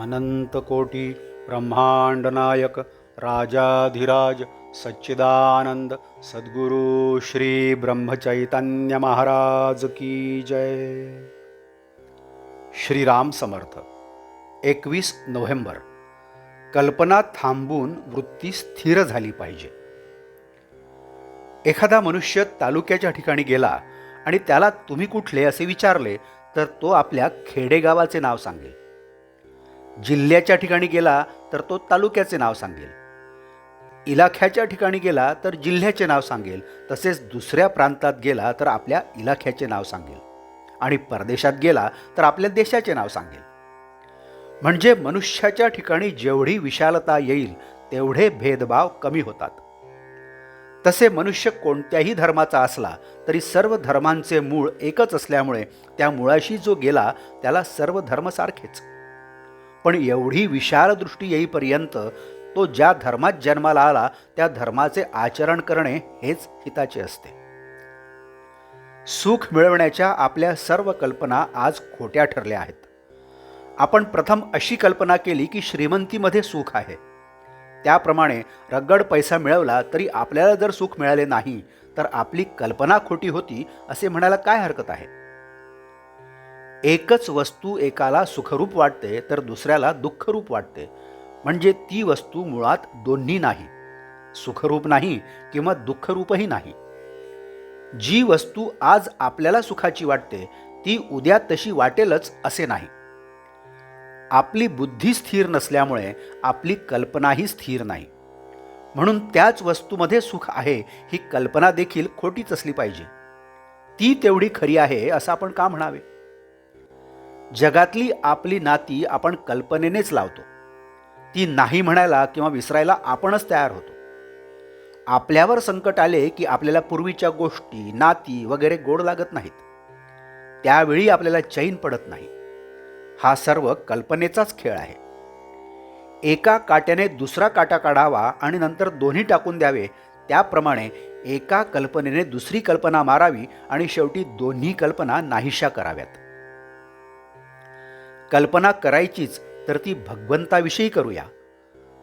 अनंतकोटी ब्रह्मांडनायक राजाधिराज सच्चिदानंद सद्गुरु श्री ब्रह्मचैतन्य महाराज की जय। श्रीराम समर्थ एकवीस नोव्हेंबर कल्पना थांबून वृत्ती स्थिर झाली पाहिजे. एखादा मनुष्य तालुक्याच्या ठिकाणी गेला आणि त्याला तुम्ही कुठले असे विचारले तर तो आपल्या खेडेगावाचे नाव सांगेल. जिल्ह्याच्या ठिकाणी गेला तर तो तालुक्याचे नाव सांगेल. इलाख्याच्या ठिकाणी गेला तर जिल्ह्याचे नाव सांगेल. तसेच दुसऱ्या प्रांतात गेला तर आपल्या इलाख्याचे नाव सांगेल. आणि परदेशात गेला तर आपल्या देशाचे नाव सांगेल. म्हणजे मनुष्याच्या ठिकाणी जेवढी विशालता येईल तेवढे भेदभाव कमी होतात. तसे मनुष्य कोणत्याही धर्माचा असला तरी सर्व धर्मांचे मूळ एकच असल्यामुळे त्या मुळाशी जो गेला त्याला सर्व धर्म सारखेच. पण एवढी विशाल दृष्टी येईपर्यंत तो ज्या धर्मात जन्माला आला त्या धर्माचे आचरण करणे हेच हिताचे असते. सुख मिळवण्याच्या आपल्या सर्व कल्पना आज खोट्या ठरल्या आहेत. आपण प्रथम अशी कल्पना केली की श्रीमंतीमध्ये सुख आहे. त्याप्रमाणे रगड पैसा मिळवला तरी आपल्याला जर सुख मिळाले नाही तर आपली कल्पना खोटी होती असे म्हणायला काय हरकत आहे? एकच वस्तू एकाला सुखरूप वाटते तर दुसऱ्याला दुःखरूप वाटते. म्हणजे ती वस्तू मुळात दोन्ही नाही. सुखरूप नाही किंवा दुःखरूपही नाही. जी वस्तू आज आपल्याला सुखाची वाटते ती उद्या तशी वाटेलच असे नाही. आपली बुद्धी स्थिर नसल्यामुळे आपली कल्पनाही स्थिर नाही. म्हणून त्याच वस्तूमध्ये सुख आहे ही कल्पना देखील खोटीच असली पाहिजे. ती तेवढी खरी आहे असं आपण का म्हणावे? जगातली आपली नाती आपण कल्पनेनेच लावतो. ती नाही म्हणायला किंवा विसरायला आपणच तयार होतो. आपल्यावर संकट आले की आपल्याला पूर्वीच्या गोष्टी नाती वगैरे गोड लागत नाहीत. त्यावेळी आपल्याला चैन पडत नाही. हा सर्व कल्पनेचाच खेळ आहे. एका काट्याने दुसरा काटा काढावा आणि नंतर दोन्ही टाकून द्यावे त्याप्रमाणे एका कल्पनेने दुसरी कल्पना मारावी आणि शेवटी दोन्ही कल्पना नाहीशा कराव्यात. कल्पना करायचीच तर ती भगवंताविषयी करूया.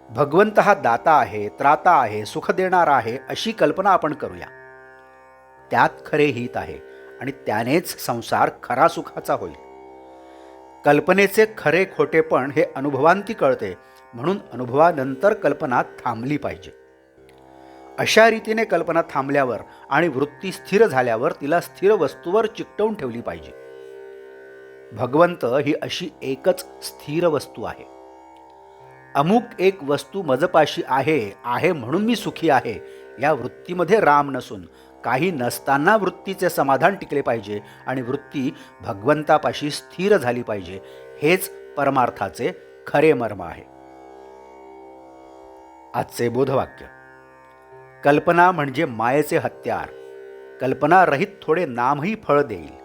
भगवंत हा दाता आहे त्राता आहे सुख देणारा आहे अशी कल्पना आपण करूया. त्यात खरे हित आहे आणि त्यानेच संसार खरा सुखाचा होईल. कल्पनेचे खरे खोटेपण हे अनुभवांती कळते म्हणून अनुभवानंतर कल्पना थांबली पाहिजे. अशा रीतीने कल्पना थांबल्यावर आणि वृत्ती स्थिर झाल्यावर तिला स्थिर वस्तूवर चिकटवून ठेवली पाहिजे. भगवंत ही अशी एकच स्थिर वस्तू आहे. अमुक एक वस्तू मजपाशी आहे आहे म्हणून मी सुखी आहे या वृत्तीमध्ये राम नसून. काही नसताना वृत्तीचे समाधान टिकले पाहिजे आणि वृत्ती भगवंतापाशी स्थिर झाली पाहिजे. हेच परमार्थाचे खरे मर्म आहे. आजचे बोधवाक्य. कल्पना म्हणजे मायेचे हत्यार. कल्पना रहित थोडे नामही फळ देईल.